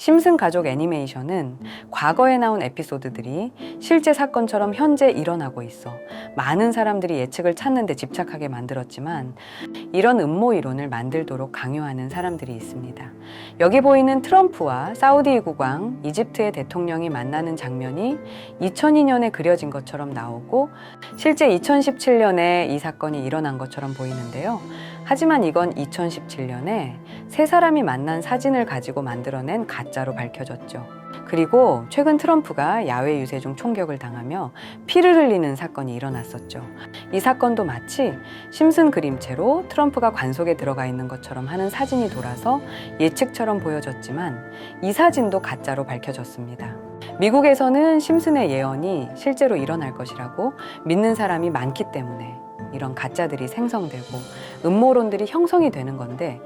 심슨 가족 애니메이션은 과거에 나온 에피소드들이 실제 사건처럼 현재 일어나고 있어 많은 사람들이 예측을 찾는 데 집착하게 만들었지만 이런 음모 이론을 만들도록 강요하는 사람들이 있습니다. 여기 보이는 트럼프와 사우디 국왕, 이집트의 대통령이 만나는 장면이 2002년에 그려진 것처럼 나오고 실제 2017년에 이 사건이 일어난 것처럼 보이는데요. 하지만 이건 2017년에 세 사람이 만난 사진을 가지고 만들어낸 가짜 로 밝혀졌죠. 그리고 최근 트럼프가 야외 유세 중 총격을 당하며 피를 흘리는 사건이 일어났었죠. 이 사건도 마치 심슨 그림체로 트럼프가 관속에 들어가 있는 것처럼 하는 사진이 돌아서 예측처럼 보여졌지만 이 사진도 가짜로 밝혀졌습니다. 미국에서는 심슨의 예언이 실제로 일어날 것이라고 믿는 사람이 많기 때문에 이런 가짜들이 생성되고 음모론들이 형성이 되는 건데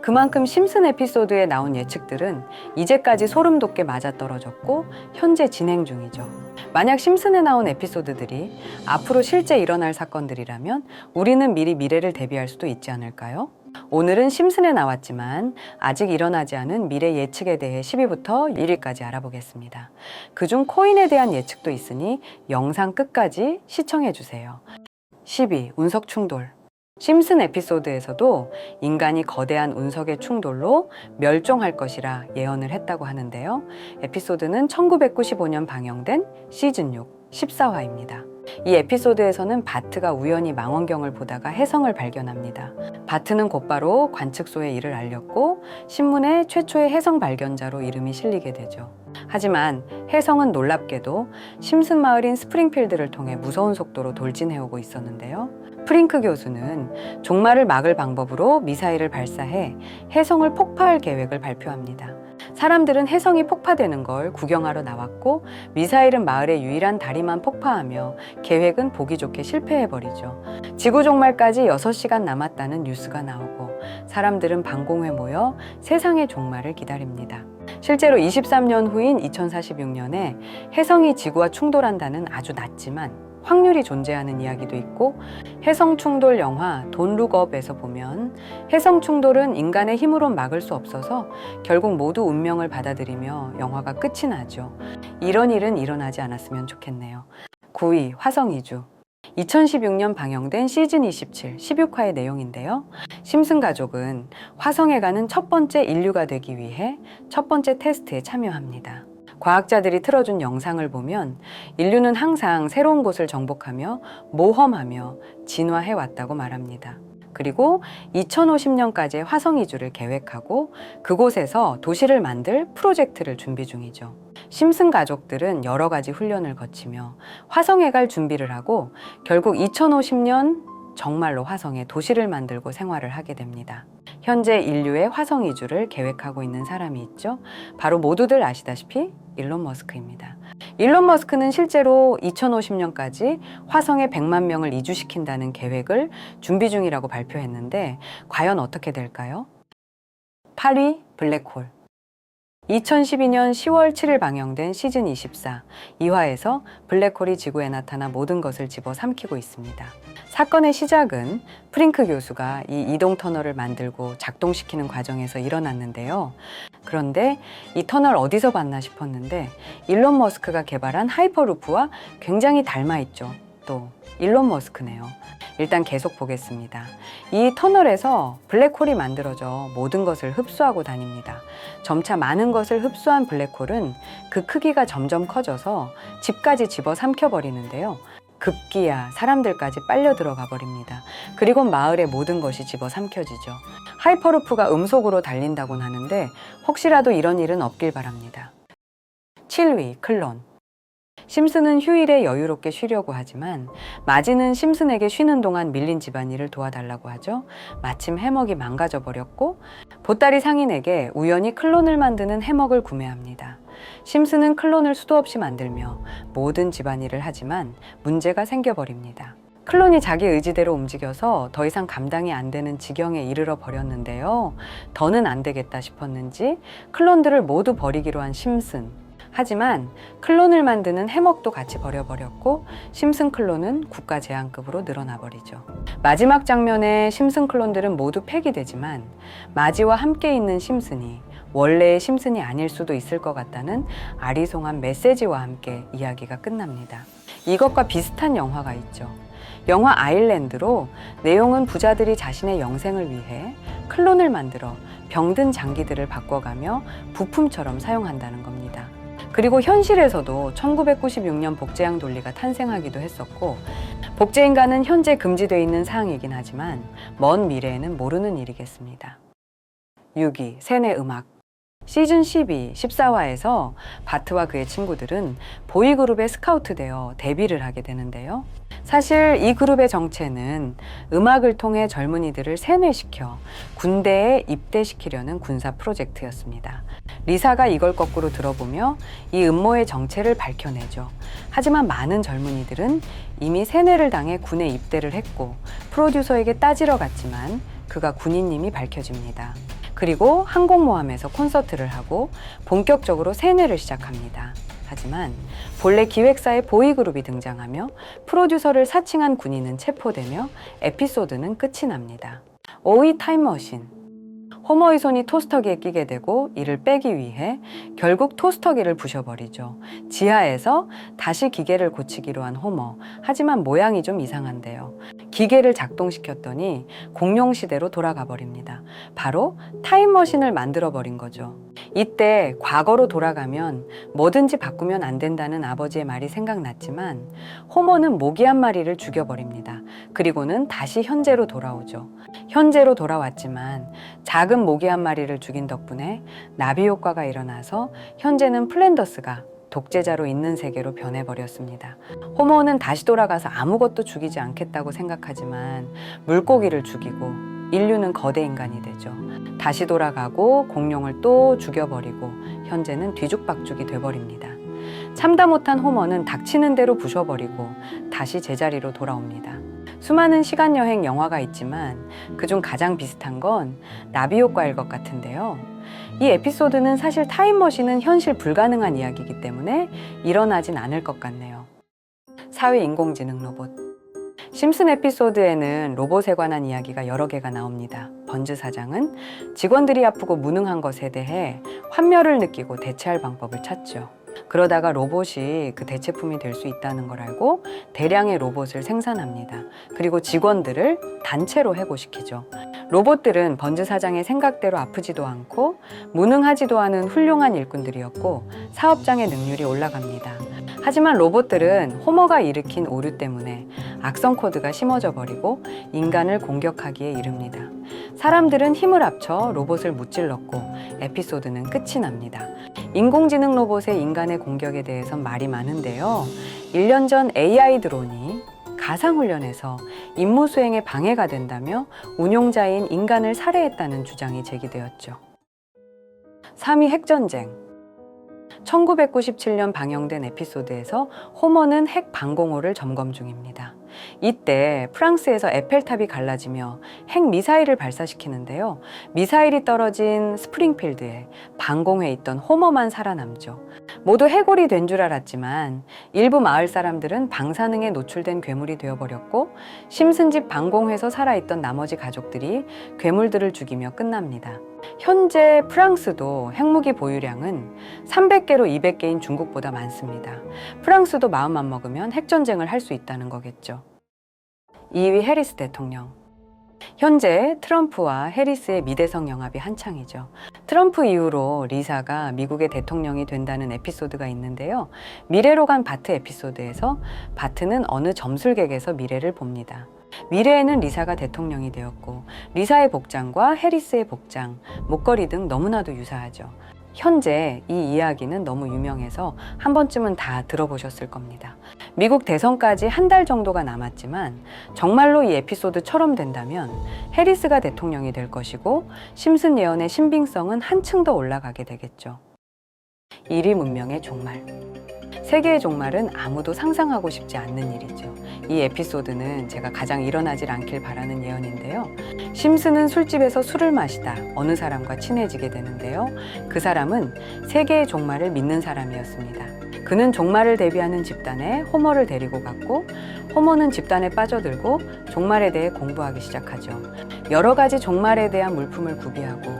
그만큼 심슨 에피소드에 나온 예측들은 이제까지 소름 돋게 맞아떨어졌고 현재 진행 중이죠. 만약 심슨에 나온 에피소드들이 앞으로 실제 일어날 사건들이라면 우리는 미리 미래를 대비할 수도 있지 않을까요? 오늘은 심슨에 나왔지만 아직 일어나지 않은 미래 예측에 대해 10위부터 1위까지 알아보겠습니다. 그중 코인에 대한 예측도 있으니 영상 끝까지 시청해 주세요. 10위 운석 충돌. 심슨 에피소드에서도 인간이 거대한 운석의 충돌로 멸종할 것이라 예언을 했다고 하는데요. 에피소드는 1995년 방영된 시즌 6 14화입니다. 이 에피소드에서는 바트가 우연히 망원경을 보다가 혜성을 발견합니다. 바트는 곧바로 관측소에 이를 알렸고 신문에 최초의 혜성 발견자로 이름이 실리게 되죠. 하지만 혜성은 놀랍게도 심슨 마을인 스프링필드를 통해 무서운 속도로 돌진해오고 있었는데요. 프링크 교수는 종말을 막을 방법으로 미사일을 발사해 혜성을 폭파할 계획을 발표합니다. 사람들은 혜성이 폭파되는 걸 구경하러 나왔고 미사일은 마을의 유일한 다리만 폭파하며 계획은 보기 좋게 실패해버리죠. 지구 종말까지 6시간 남았다는 뉴스가 나오고 사람들은 방공에 모여 세상의 종말을 기다립니다. 실제로 23년 후인 2046년에 혜성이 지구와 충돌한다는 아주 낮지만 확률이 존재하는 이야기도 있고 혜성 충돌 영화 돈 룩업에서 보면 혜성 충돌은 인간의 힘으로 막을 수 없어서 결국 모두 운명을 받아들이며 영화가 끝이 나죠. 이런 일은 일어나지 않았으면 좋겠네요. 9위 화성 이주 2016년 방영된 시즌 27 16화의 내용인데요. 심슨 가족은 화성에 가는 첫 번째 인류가 되기 위해 첫 번째 테스트에 참여합니다. 과학자들이 틀어준 영상을 보면 인류는 항상 새로운 곳을 정복하며 모험하며 진화해 왔다고 말합니다. 그리고 2050년까지의 화성 이주를 계획하고 그곳에서 도시를 만들 프로젝트를 준비 중이죠. 심슨 가족들은 여러 가지 훈련을 거치며 화성에 갈 준비를 하고 결국 2050년 정말로 화성에 도시를 만들고 생활을 하게 됩니다. 현재 인류의 화성 이주를 계획하고 있는 사람이 있죠. 바로 모두들 아시다시피 일론 머스크입니다. 일론 머스크는 실제로 2050년까지 화성에 100만 명을 이주시킨다는 계획을 준비 중이라고 발표했는데 과연 어떻게 될까요? 8위 블랙홀. 2012년 10월 7일 방영된 시즌 24 2화에서 블랙홀이 지구에 나타나 모든 것을 집어 삼키고 있습니다. 사건의 시작은 프링크 교수가 이 이동 터널을 만들고 작동시키는 과정에서 일어났는데요. 그런데 이 터널 어디서 봤나 싶었는데 일론 머스크가 개발한 하이퍼루프와 굉장히 닮아 있죠. 또 일론 머스크네요. 일단 계속 보겠습니다. 이 터널에서 블랙홀이 만들어져 모든 것을 흡수하고 다닙니다. 점차 많은 것을 흡수한 블랙홀은 그 크기가 점점 커져서 집까지 집어 삼켜버리는데요. 급기야 사람들까지 빨려 들어가 버립니다. 그리고 마을의 모든 것이 집어 삼켜지죠. 하이퍼루프가 음속으로 달린다곤 하는데 혹시라도 이런 일은 없길 바랍니다. 7위 클론 심슨은 휴일에 여유롭게 쉬려고 하지만 마지는 심슨에게 쉬는 동안 밀린 집안일을 도와달라고 하죠. 마침 해먹이 망가져 버렸고 보따리 상인에게 우연히 클론을 만드는 해먹을 구매합니다. 심슨은 클론을 수도 없이 만들며 모든 집안일을 하지만 문제가 생겨버립니다. 클론이 자기 의지대로 움직여서 더 이상 감당이 안 되는 지경에 이르러 버렸는데요. 더는 안 되겠다 싶었는지 클론들을 모두 버리기로 한 심슨. 하지만 클론을 만드는 해먹도 같이 버려버렸고 심슨 클론은 국가 제한급으로 늘어나 버리죠. 마지막 장면에 심슨 클론들은 모두 폐기되지만 마지와 함께 있는 심슨이 원래의 심슨이 아닐 수도 있을 것 같다는 아리송한 메시지와 함께 이야기가 끝납니다. 이것과 비슷한 영화가 있죠. 영화 아일랜드로 내용은 부자들이 자신의 영생을 위해 클론을 만들어 병든 장기들을 바꿔가며 부품처럼 사용한다는 겁니다. 그리고 현실에서도 1996년 복제양 돌리가 탄생하기도 했었고 복제인간은 현재 금지되어 있는 사항이긴 하지만 먼 미래에는 모르는 일이겠습니다. 6위 세뇌 음악 시즌 12, 14화에서 바트와 그의 친구들은 보이그룹에 스카우트되어 데뷔를 하게 되는데요. 사실 이 그룹의 정체는 음악을 통해 젊은이들을 세뇌시켜 군대에 입대시키려는 군사 프로젝트였습니다. 리사가 이걸 거꾸로 들어보며 이 음모의 정체를 밝혀내죠. 하지만 많은 젊은이들은 이미 세뇌를 당해 군에 입대를 했고 프로듀서에게 따지러 갔지만 그가 군인님이 밝혀집니다. 그리고 항공모함에서 콘서트를 하고 본격적으로 세뇌를 시작합니다. 하지만 본래 기획사의 보이그룹이 등장하며 프로듀서를 사칭한 군인은 체포되며 에피소드는 끝이 납니다. 5위 타임머신 호머의 손이 토스터기에 끼게 되고 이를 빼기 위해 결국 토스터기를 부셔버리죠. 지하에서 다시 기계를 고치기로 한 호머. 하지만 모양이 좀 이상한데요. 기계를 작동시켰더니 공룡 시대로 돌아가 버립니다. 바로 타임머신을 만들어 버린 거죠. 이때 과거로 돌아가면 뭐든지 바꾸면 안 된다는 아버지의 말이 생각났지만 호머는 모기 한 마리를 죽여버립니다. 그리고는 다시 현재로 돌아오죠. 현재로 돌아왔지만 작은 모기 한 마리를 죽인 덕분에 나비 효과가 일어나서 현재는 플랜더스가 독재자로 있는 세계로 변해버렸습니다. 호모는 다시 돌아가서 아무것도 죽이지 않겠다고 생각하지만 물고기를 죽이고 인류는 거대 인간이 되죠. 다시 돌아가고 공룡을 또 죽여버리고 현재는 뒤죽박죽이 돼버립니다. 참다 못한 호머는 닥치는 대로 부셔버리고 다시 제자리로 돌아옵니다. 수많은 시간 여행 영화가 있지만 그중 가장 비슷한 건 나비 효과일 것 같은데요. 이 에피소드는 사실 타임머신은 현실 불가능한 이야기이기 때문에 일어나진 않을 것 같네요. 사회 인공지능 로봇. 심슨 에피소드에는 로봇에 관한 이야기가 여러 개가 나옵니다. 번즈 사장은 직원들이 아프고 무능한 것에 대해 환멸을 느끼고 대체할 방법을 찾죠. 그러다가 로봇이 그 대체품이 될 수 있다는 걸 알고 대량의 로봇을 생산합니다. 그리고 직원들을 단체로 해고시키죠. 로봇들은 번즈 사장의 생각대로 아프지도 않고 무능하지도 않은 훌륭한 일꾼들이었고 사업장의 능률이 올라갑니다. 하지만 로봇들은 호머가 일으킨 오류 때문에 악성 코드가 심어져 버리고 인간을 공격하기에 이릅니다. 사람들은 힘을 합쳐 로봇을 무찔렀고 에피소드는 끝이 납니다. 인공지능 로봇의 인간의 공격에 대해선 말이 많은데요. 1년 전 AI 드론이 가상훈련에서 임무 수행에 방해가 된다며 운용자인 인간을 살해했다는 주장이 제기되었죠. 3위 핵전쟁. 1997년 방영된 에피소드에서 호머는 핵 방공호를 점검 중입니다. 이때 프랑스에서 에펠탑이 갈라지며 핵 미사일을 발사시키는데요. 미사일이 떨어진 스프링필드에 방공해 있던 호머만 살아남죠. 모두 해골이 된 줄 알았지만 일부 마을 사람들은 방사능에 노출된 괴물이 되어버렸고 심슨집 방공해서 살아있던 나머지 가족들이 괴물들을 죽이며 끝납니다. 현재 프랑스도 핵무기 보유량은 300개로 200개인 중국보다 많습니다. 프랑스도 마음만 먹으면 핵전쟁을 할 수 있다는 거겠죠. 2위 해리스 대통령. 현재 트럼프와 해리스의 미대성 영합이 한창이죠. 트럼프 이후로 리사가 미국의 대통령이 된다는 에피소드가 있는데요. 미래로 간 바트 에피소드에서 바트는 어느 점술객에서 미래를 봅니다. 미래에는 리사가 대통령이 되었고 리사의 복장과 해리스의 복장, 목걸이 등 너무나도 유사하죠. 현재 이 이야기는 너무 유명해서 한 번쯤은 다 들어보셨을 겁니다. 미국 대선까지 한 달 정도가 남았지만 정말로 이 에피소드처럼 된다면 해리스가 대통령이 될 것이고 심슨 예언의 신빙성은 한층 더 올라가게 되겠죠. 1위 문명의 종말. 세계의 종말은 아무도 상상하고 싶지 않는 일이죠. 이 에피소드는 제가 가장 일어나질 않길 바라는 예언인데요. 심슨은 술집에서 술을 마시다 어느 사람과 친해지게 되는데요. 그 사람은 세계의 종말을 믿는 사람이었습니다. 그는 종말을 대비하는 집단에 호머를 데리고 갔고 호머는 집단에 빠져들고 종말에 대해 공부하기 시작하죠. 여러 가지 종말에 대한 물품을 구비하고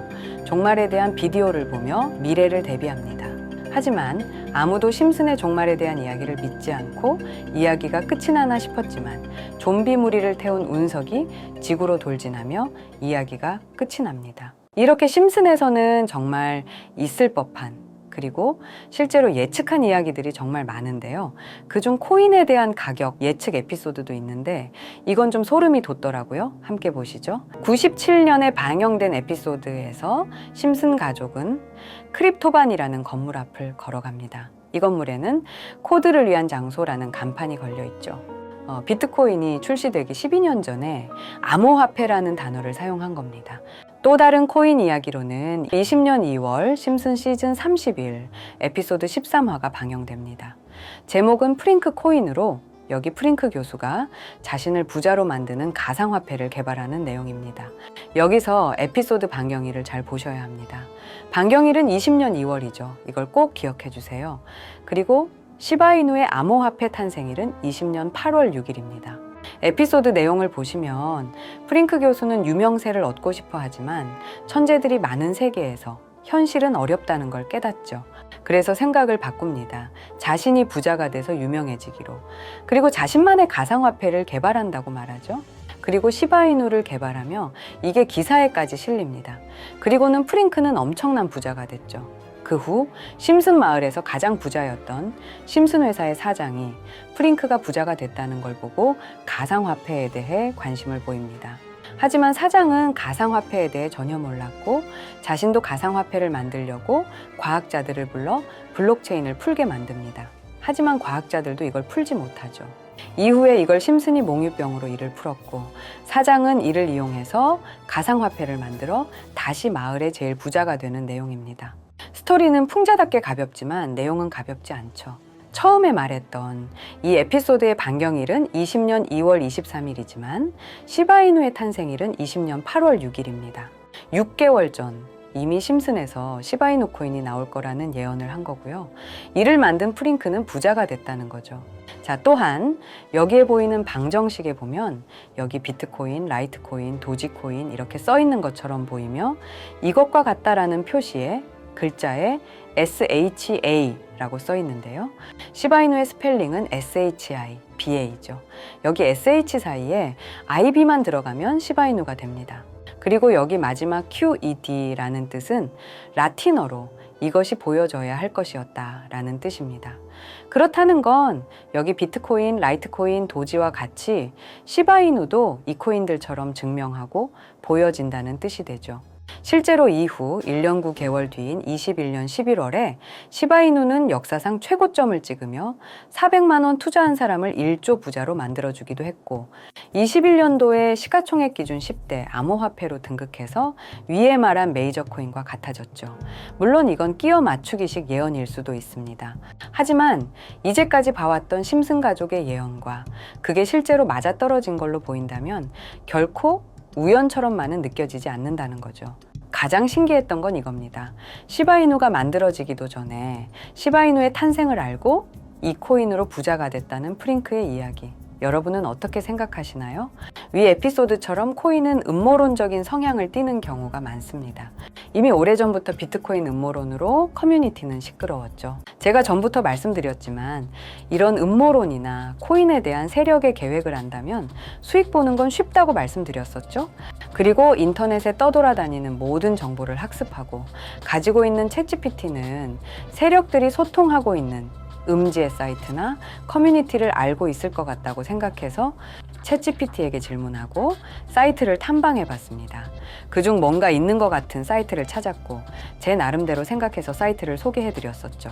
종말에 대한 비디오를 보며 미래를 대비합니다. 하지만 아무도 심슨의 종말에 대한 이야기를 믿지 않고 이야기가 끝이 나나 싶었지만 좀비 무리를 태운 운석이 지구로 돌진하며 이야기가 끝이 납니다. 이렇게 심슨에서는 정말 있을 법한 그리고 실제로 예측한 이야기들이 정말 많은데요. 그중 코인에 대한 가격 예측 에피소드도 있는데 이건 좀 소름이 돋더라고요. 함께 보시죠. 97년에 방영된 에피소드에서 심슨 가족은 크립토반이라는 건물 앞을 걸어갑니다. 이 건물에는 코드를 위한 장소라는 간판이 걸려 있죠. 어, 비트코인이 출시되기 12년 전에 암호화폐라는 단어를 사용한 겁니다. 또 다른 코인 이야기로는 20년 2월 심슨 시즌 30일 에피소드 13화가 방영됩니다. 제목은 프링크 코인으로 여기 프링크 교수가 자신을 부자로 만드는 가상화폐를 개발하는 내용입니다. 여기서 에피소드 방영일을 잘 보셔야 합니다. 방영일은 20년 2월이죠. 이걸 꼭 기억해 주세요. 그리고 시바이누의 암호화폐 탄생일은 20년 8월 6일입니다. 에피소드 내용을 보시면 프링크 교수는 유명세를 얻고 싶어 하지만 천재들이 많은 세계에서 현실은 어렵다는 걸 깨닫죠. 그래서 생각을 바꿉니다. 자신이 부자가 돼서 유명해지기로. 그리고 자신만의 가상화폐를 개발한다고 말하죠. 그리고 시바이누를 개발하며 이게 기사에까지 실립니다. 그리고는 프링크는 엄청난 부자가 됐죠. 그 후 심슨 마을에서 가장 부자였던 심슨 회사의 사장이 프링크가 부자가 됐다는 걸 보고 가상화폐에 대해 관심을 보입니다. 하지만 사장은 가상화폐에 대해 전혀 몰랐고 자신도 가상화폐를 만들려고 과학자들을 불러 블록체인을 풀게 만듭니다. 하지만 과학자들도 이걸 풀지 못하죠. 이후에 이걸 심슨이 몽유병으로 이를 풀었고 사장은 이를 이용해서 가상화폐를 만들어 다시 마을의 제일 부자가 되는 내용입니다. 스토리는 풍자답게 가볍지만 내용은 가볍지 않죠. 처음에 말했던 이 에피소드의 반경일은 20년 2월 23일이지만 시바이누의 탄생일은 20년 8월 6일입니다. 6개월 전 이미 심슨에서 시바이누 코인이 나올 거라는 예언을 한 거고요. 이를 만든 프링크는 부자가 됐다는 거죠. 자, 또한 여기에 보이는 방정식에 보면 여기 비트코인, 라이트코인, 도지코인 이렇게 써 있는 것처럼 보이며 이것과 같다라는 표시에 글자에 SHA라고 써 있는데요. 시바이누의 스펠링은 SHI, BA죠. 여기 SH 사이에 IB만 들어가면 시바이누가 됩니다. 그리고 여기 마지막 QED라는 뜻은 라틴어로 이것이 보여져야 할 것이었다 라는 뜻입니다. 그렇다는 건 여기 비트코인, 라이트코인, 도지와 같이 시바이누도 이 코인들처럼 증명하고 보여진다는 뜻이 되죠. 실제로 이후 1년 9개월 뒤인 21년 11월에 시바이누는 역사상 최고점을 찍으며 400만 원 투자한 사람을 1조 부자로 만들어주기도 했고 21년도에 시가총액 기준 10대 암호화폐로 등극해서 위에 말한 메이저 코인과 같아졌죠. 물론 이건 끼어 맞추기식 예언일 수도 있습니다. 하지만 이제까지 봐왔던 심슨 가족의 예언과 그게 실제로 맞아떨어진 걸로 보인다면 결코 우연처럼만은 느껴지지 않는다는 거죠. 가장 신기했던 건 이겁니다. 시바이누가 만들어지기도 전에 시바이누의 탄생을 알고 이 코인으로 부자가 됐다는 프링크의 이야기. 여러분은 어떻게 생각하시나요? 위 에피소드처럼 코인은 음모론적인 성향을 띠는 경우가 많습니다. 이미 오래전부터 비트코인 음모론으로 커뮤니티는 시끄러웠죠. 제가 전부터 말씀드렸지만 이런 음모론이나 코인에 대한 세력의 계획을 한다면 수익 보는 건 쉽다고 말씀드렸었죠. 그리고 인터넷에 떠돌아다니는 모든 정보를 학습하고 가지고 있는 챗GPT는 세력들이 소통하고 있는 음지의 사이트나 커뮤니티를 알고 있을 것 같다고 생각해서 챗GPT에게 질문하고 사이트를 탐방해 봤습니다. 그중 뭔가 있는 것 같은 사이트를 찾았고 제 나름대로 생각해서 사이트를 소개해 드렸었죠.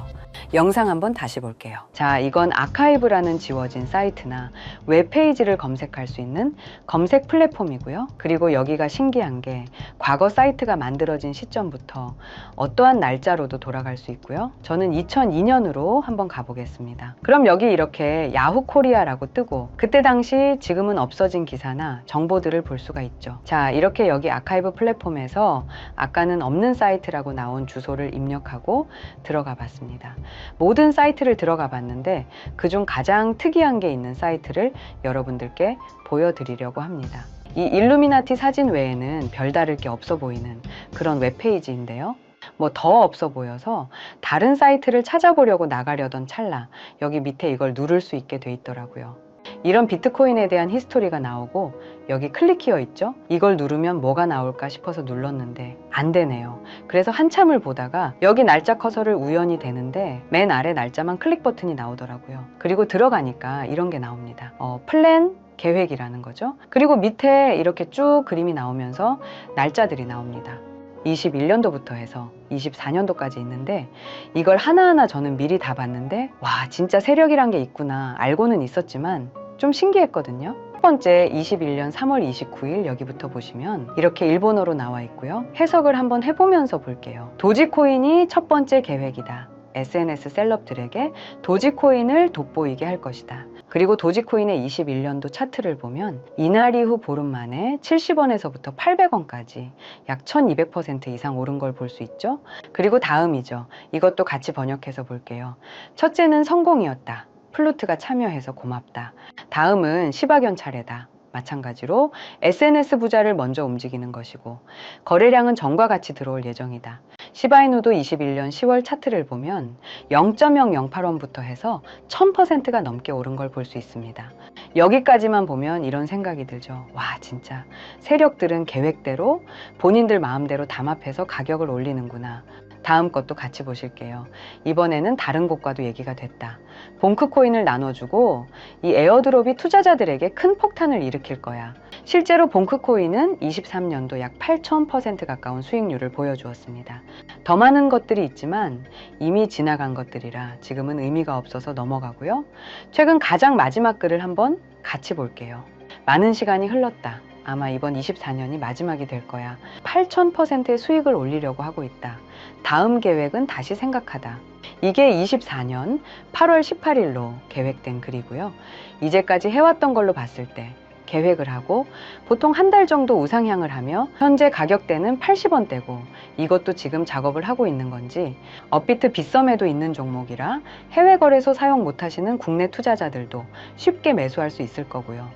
영상 한번 다시 볼게요. 자, 이건 아카이브라는 지워진 사이트나 웹페이지를 검색할 수 있는 검색 플랫폼이고요. 그리고 여기가 신기한 게 과거 사이트가 만들어진 시점부터 어떠한 날짜로도 돌아갈 수 있고요. 저는 2002년으로 한번 가보겠습니다. 그럼 여기 이렇게 야후 코리아라고 뜨고 그때 당시 지금은 없어진 기사나 정보들을 볼 수가 있죠. 자, 이렇게 여기 아카 이브 플랫폼에서 아까는 없는 사이트라고 나온 주소를 입력하고 들어가 봤습니다. 모든 사이트를 들어가 봤는데 그중 가장 특이한 게 있는 사이트를 여러분들께 보여드리려고 합니다. 이 일루미나티 사진 외에는 별다를 게 없어 보이는 그런 웹페이지인데요. 뭐 더 없어 보여서 다른 사이트를 찾아보려고 나가려던 찰나 여기 밑에 이걸 누를 수 있게 돼 있더라고요. 이런 비트코인에 대한 히스토리가 나오고 여기 클릭키어 있죠? 이걸 누르면 뭐가 나올까 싶어서 눌렀는데 안 되네요. 그래서 한참을 보다가 여기 날짜 커서를 우연히 되는데 맨 아래 날짜만 클릭 버튼이 나오더라고요. 그리고 들어가니까 이런 게 나옵니다. 어, 플랜 계획이라는 거죠. 그리고 밑에 이렇게 쭉 그림이 나오면서 날짜들이 나옵니다. 21년도부터 해서 24년도까지 있는데 이걸 하나하나 저는 미리 다 봤는데 와 진짜 세력이란 게 있구나 알고는 있었지만 좀 신기했거든요. 첫 번째 21년 3월 29일 여기부터 보시면 이렇게 일본어로 나와 있고요. 해석을 한번 해보면서 볼게요. 도지코인이 첫 번째 계획이다. SNS 셀럽들에게 도지코인을 돋보이게 할 것이다. 그리고 도지코인의 21년도 차트를 보면 이날 이후 보름 만에 70원에서부터 800원까지 약 1200% 이상 오른 걸 볼 수 있죠. 그리고 다음이죠. 이것도 같이 번역해서 볼게요. 첫째는 성공이었다. 플루트가 참여해서 고맙다. 다음은 시바견 차례다. 마찬가지로 SNS 부자를 먼저 움직이는 것이고 거래량은 전과 같이 들어올 예정이다. 시바이누도 21년 10월 차트를 보면 0.008원부터 해서 1000%가 넘게 오른 걸 볼 수 있습니다. 여기까지만 보면 이런 생각이 들죠. 와, 진짜 세력들은 계획대로 본인들 마음대로 담합해서 가격을 올리는구나. 다음 것도 같이 보실게요. 이번에는 다른 곳과도 얘기가 됐다. 봉크 코인을 나눠주고 이 에어드롭이 투자자들에게 큰 폭탄을 일으킬 거야. 실제로 봉크 코인은 23년도 약 8,000% 가까운 수익률을 보여주었습니다. 더 많은 것들이 있지만 이미 지나간 것들이라 지금은 의미가 없어서 넘어가고요. 최근 가장 마지막 글을 한번 같이 볼게요. 많은 시간이 흘렀다. 아마 이번 24년이 마지막이 될 거야. 8,000%의 수익을 올리려고 하고 있다. 다음 계획은 다시 생각하다. 이게 24년 8월 18일로 계획된 글이고요. 이제까지 해왔던 걸로 봤을 때 계획을 하고 보통 한 달 정도 우상향을 하며 현재 가격대는 80원대고 이것도 지금 작업을 하고 있는 건지 업비트 빗썸에도 있는 종목이라 해외 거래소 사용 못 하시는 국내 투자자들도 쉽게 매수할 수 있을 거고요.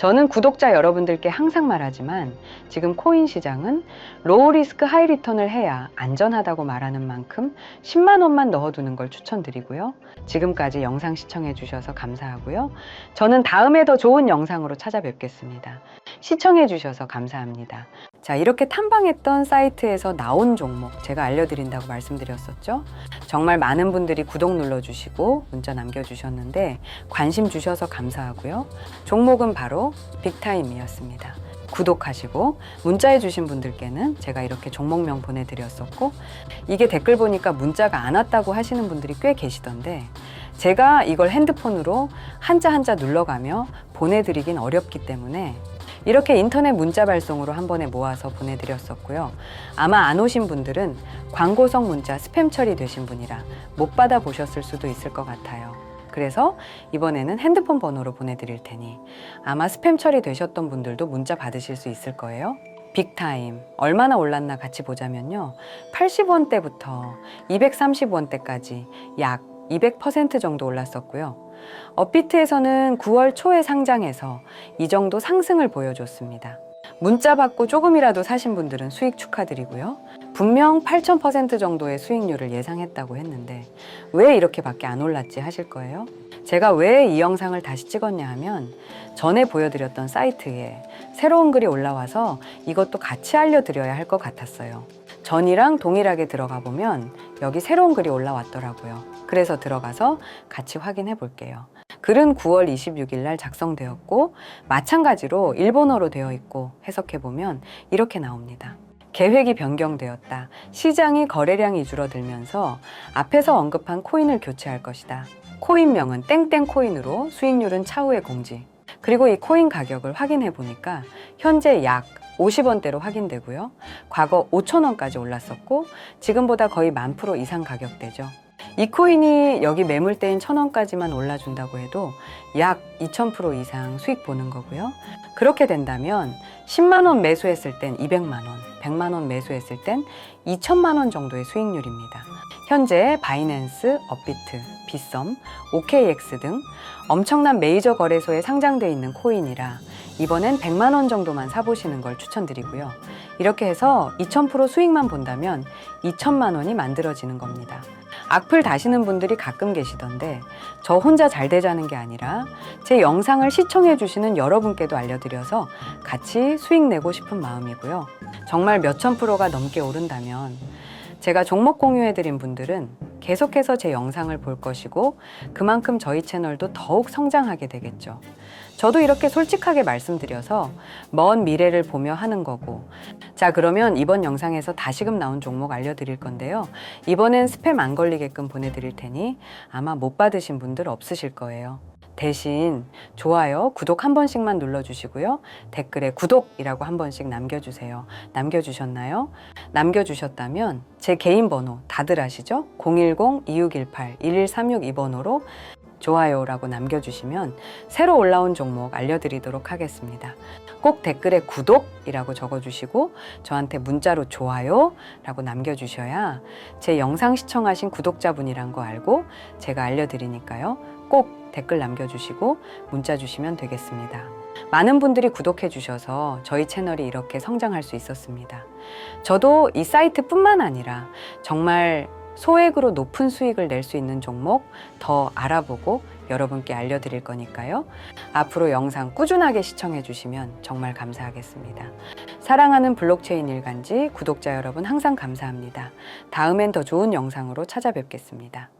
저는 구독자 여러분들께 항상 말하지만 지금 코인 시장은 로우 리스크 하이 리턴을 해야 안전하다고 말하는 만큼 10만 원만 넣어두는 걸 추천드리고요. 지금까지 영상 시청해 주셔서 감사하고요. 저는 다음에 더 좋은 영상으로 찾아뵙겠습니다. 시청해 주셔서 감사합니다. 자, 이렇게 탐방했던 사이트에서 나온 종목 제가 알려드린다고 말씀드렸었죠. 정말 많은 분들이 구독 눌러주시고 문자 남겨주셨는데 관심 주셔서 감사하고요. 종목은 바로 빅타임이었습니다. 구독하시고 문자해 주신 분들께는 제가 이렇게 종목명 보내드렸었고 이게 댓글 보니까 문자가 안 왔다고 하시는 분들이 꽤 계시던데 제가 이걸 핸드폰으로 한자 한자 눌러가며 보내드리긴 어렵기 때문에 이렇게 인터넷 문자 발송으로 한 번에 모아서 보내드렸었고요. 아마 안 오신 분들은 광고성 문자 스팸 처리되신 분이라 못 받아 보셨을 수도 있을 것 같아요. 그래서 이번에는 핸드폰 번호로 보내드릴 테니 아마 스팸 처리되셨던 분들도 문자 받으실 수 있을 거예요. 빅타임 얼마나 올랐나 같이 보자면요. 80원대부터 230원대까지 약 200% 정도 올랐었고요. 업비트에서는 9월 초에 상장해서 이 정도 상승을 보여줬습니다. 문자 받고 조금이라도 사신 분들은 수익 축하드리고요. 분명 8,000% 정도의 수익률을 예상했다고 했는데 왜 이렇게밖에 안 올랐지 하실 거예요. 제가 왜 이 영상을 다시 찍었냐 하면 전에 보여드렸던 사이트에 새로운 글이 올라와서 이것도 같이 알려드려야 할 것 같았어요. 전이랑 동일하게 들어가 보면 여기 새로운 글이 올라왔더라고요. 그래서 들어가서 같이 확인해 볼게요. 글은 9월 26일 날 작성되었고 마찬가지로 일본어로 되어 있고 해석해 보면 이렇게 나옵니다. 계획이 변경되었다. 시장의 거래량이 줄어들면서 앞에서 언급한 코인을 교체할 것이다. 코인명은 땡땡 코인으로 수익률은 차후에 공지. 그리고 이 코인 가격을 확인해 보니까 현재 약 50원대로 확인되고요. 과거 5천원까지 올랐었고 지금보다 거의 만 프로 이상 가격대죠. 이 코인이 여기 매물대인 천 원까지만 올라준다고 해도 약 2000% 이상 수익 보는 거고요. 그렇게 된다면 10만 원 매수했을 땐 200만 원, 100만 원 매수했을 땐 2천만 원 정도의 수익률입니다. 현재 바이낸스, 업비트, 빗썸, OKX 등 엄청난 메이저 거래소에 상장돼 있는 코인이라 이번엔 100만 원 정도만 사보시는 걸 추천드리고요. 이렇게 해서 2000% 수익만 본다면 2천만 원이 만들어지는 겁니다. 악플 다시는 분들이 가끔 계시던데 저 혼자 잘 되자는 게 아니라 제 영상을 시청해 주시는 여러분께도 알려드려서 같이 수익 내고 싶은 마음이고요. 정말 몇천 프로가 넘게 오른다면 제가 종목 공유해 드린 분들은 계속해서 제 영상을 볼 것이고 그만큼 저희 채널도 더욱 성장하게 되겠죠. 저도 이렇게 솔직하게 말씀드려서 먼 미래를 보며 하는 거고 자 그러면 이번 영상에서 다시금 나온 종목 알려드릴 건데요. 이번엔 스팸 안 걸리게끔 보내드릴 테니 아마 못 받으신 분들 없으실 거예요. 대신 좋아요, 구독 한 번씩만 눌러주시고요. 댓글에 구독이라고 한 번씩 남겨주세요. 남겨주셨나요? 남겨주셨다면 제 개인 번호 다들 아시죠? 010-2618-1136 좋아요라고 남겨주시면 새로 올라온 종목 알려드리도록 하겠습니다. 꼭 댓글에 구독이라고 적어주시고 저한테 문자로 좋아요라고 남겨주셔야 제 영상 시청하신 구독자분이란 거 알고 제가 알려드리니까요. 꼭 댓글 남겨주시고 문자 주시면 되겠습니다. 많은 분들이 구독해 주셔서 저희 채널이 이렇게 성장할 수 있었습니다. 저도 이 사이트뿐만 아니라 정말 소액으로 높은 수익을 낼 수 있는 종목 더 알아보고 여러분께 알려드릴 거니까요. 앞으로 영상 꾸준하게 시청해 주시면 정말 감사하겠습니다. 사랑하는 블록체인 일간지 구독자 여러분 항상 감사합니다. 다음엔 더 좋은 영상으로 찾아뵙겠습니다.